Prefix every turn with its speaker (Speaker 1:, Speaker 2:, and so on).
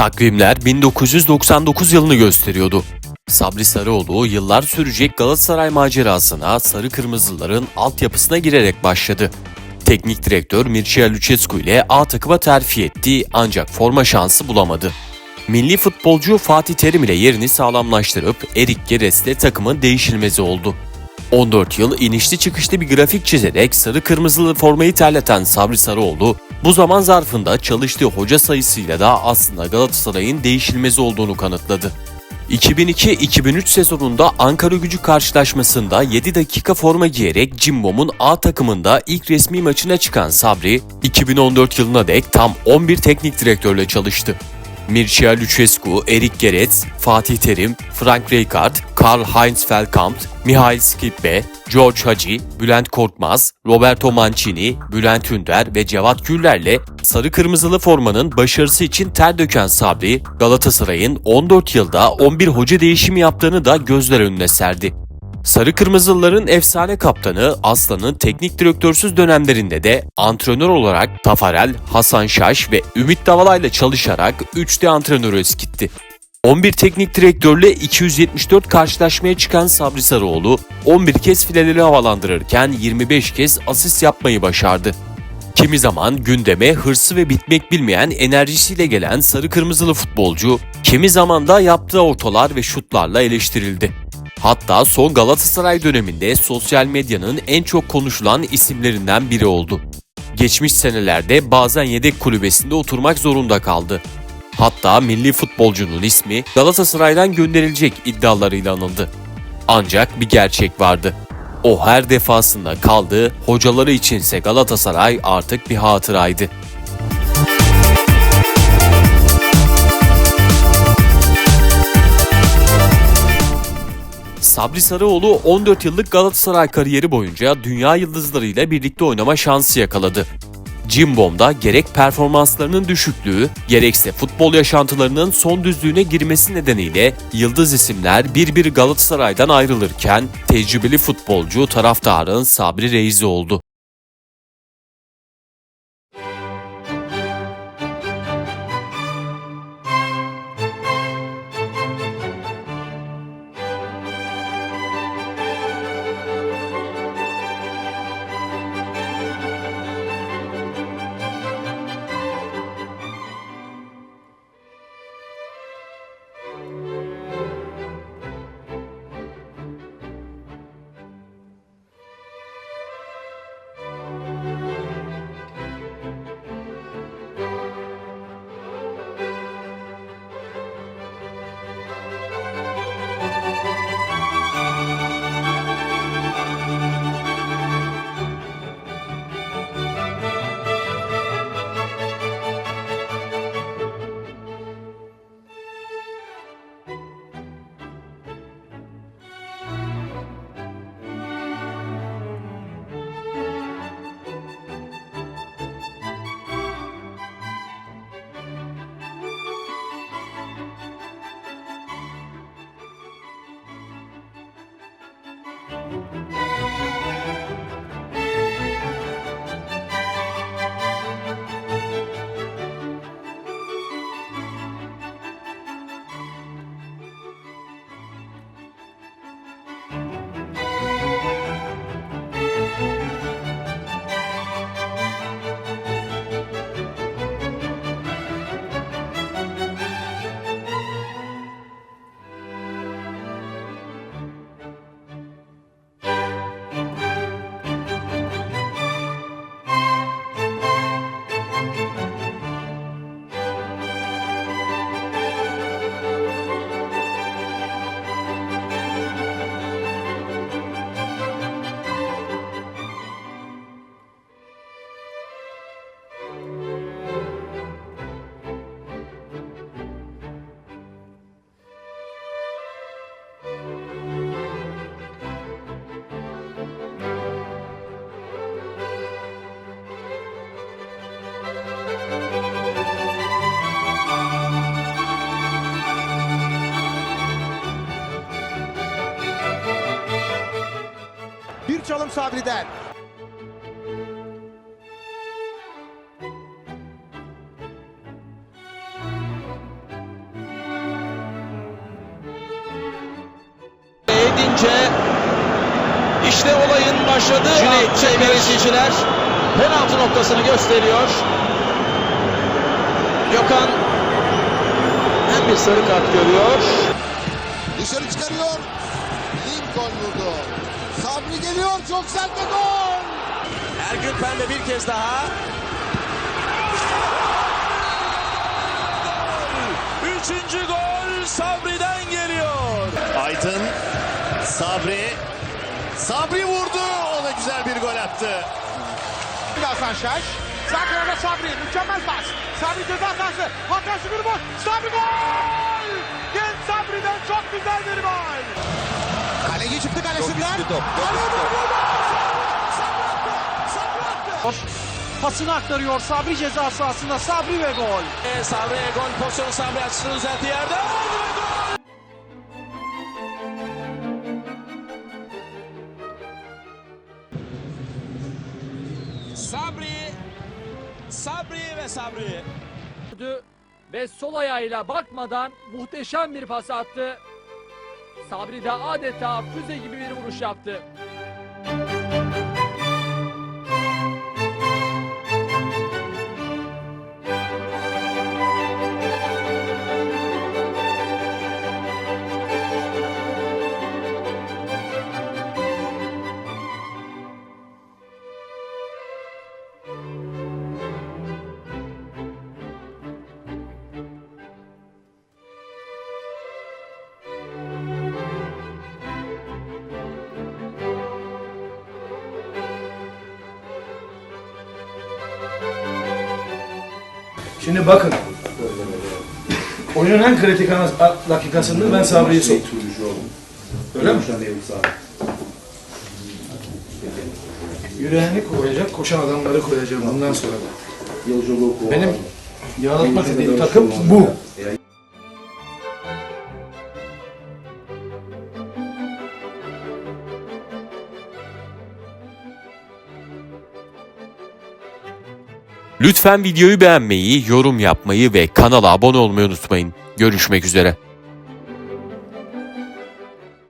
Speaker 1: Takvimler 1999 yılını gösteriyordu. Sabri Sarıoğlu yıllar sürecek Galatasaray macerasına sarı kırmızıların altyapısına girerek başladı. Teknik direktör Mircea Lucescu ile A takıma terfi etti ancak forma şansı bulamadı. Milli futbolcu Fatih Terim ile yerini sağlamlaştırıp Erik Geres'le takımın değişilmezi oldu. 14 yıl inişli çıkışlı bir grafik çizerek sarı kırmızılı formayı terleten Sabri Sarıoğlu, bu zaman zarfında çalıştığı hoca sayısıyla da aslında Galatasaray'ın değişilmezi olduğunu kanıtladı. 2002-2003 sezonunda Ankara gücü karşılaşmasında 7 dakika forma giyerek Cimbom'un A takımında ilk resmi maçına çıkan Sabri, 2014 yılına dek tam 11 teknik direktörle çalıştı. Mircea Lucescu, Erik Gerets, Fatih Terim, Frank Rijkaard, Karl-Heinz Feldkamp, Mihail Skripke, George Hagi, Bülent Korkmaz, Roberto Mancini, Bülent Ünder ve Cevat Güller'le sarı kırmızılı formanın başarısı için ter döken Sabri, Galatasaray'ın 14 yılda 11 hoca değişimi yaptığını da gözler önüne serdi. Sarı Kırmızılıların efsane kaptanı Aslan'ın teknik direktörsüz dönemlerinde de antrenör olarak Tafarel, Hasan Şaş ve Ümit Davala'yla çalışarak 3D antrenörü eskitti. 11 teknik direktörle 274 karşılaşmaya çıkan Sabri Sarıoğlu 11 kez fileleri havalandırırken 25 kez asist yapmayı başardı. Kimi zaman gündeme hırsı ve bitmek bilmeyen enerjisiyle gelen sarı kırmızılı futbolcu, kimi zaman da yaptığı ortalar ve şutlarla eleştirildi. Hatta son Galatasaray döneminde sosyal medyanın en çok konuşulan isimlerinden biri oldu. Geçmiş senelerde bazen yedek kulübesinde oturmak zorunda kaldı. Hatta milli futbolcunun ismi Galatasaray'dan gönderilecek iddialarıyla anıldı. Ancak bir gerçek vardı. O her defasında kaldı, hocaları içinse Galatasaray artık bir hatıraydı. Sabri Sarıoğlu 14 yıllık Galatasaray kariyeri boyunca dünya yıldızlarıyla birlikte oynama şansı yakaladı. Cimbom'da gerek performanslarının düşüklüğü, gerekse futbol yaşantılarının son düzlüğüne girmesi nedeniyle yıldız isimler bir bir Galatasaray'dan ayrılırken tecrübeli futbolcu taraftarın Sabri Reis'i oldu.
Speaker 2: Bir Bayram Sabri'den. Edince işte olayın başladığı
Speaker 3: Cüneyt sevgili
Speaker 2: penaltı noktasını gösteriyor. Gökhan hem bir sarı kart görüyor.
Speaker 4: Dışarı çıkarıyor. Lincoln vurdu. Sabri geliyor. Çok sert bir gol.
Speaker 3: Ergün Pembe bir kez daha. Üçüncü gol Sabri'den geliyor.
Speaker 5: Aydın, Sabri, Sabri vurdu. O da güzel bir gol attı.
Speaker 6: Hasan Şaş. Sağ kanada Sabri. Mükemmel pas. Sabri ceza sahası. Hakan Şükür boş. Sabri gol! Genç Sabri'den çok güzel bir gol.
Speaker 4: Kalesinden.
Speaker 6: Pasını aktarıyor Sabri ceza sahasında. Sabri ve gol.
Speaker 3: E, Sabri'ye gol pozisyonu Sabri açısını düzeltti yerde. Sabri, Sabri ve Sabri.
Speaker 7: ve sol ayağıyla bakmadan muhteşem bir pas attı. Sabri de adeta füze gibi bir vuruş yaptı.
Speaker 8: Şimdi bakın. Oyunun en kritik dakikasında ben Sabri'yi soktum. Öyle mi? Yüreğini koyacak, koşan adamları koyacağım bundan sonra. Benim yaratmak istediğim takım bu.
Speaker 1: Lütfen videoyu beğenmeyi, yorum yapmayı ve kanala abone olmayı unutmayın. Görüşmek üzere.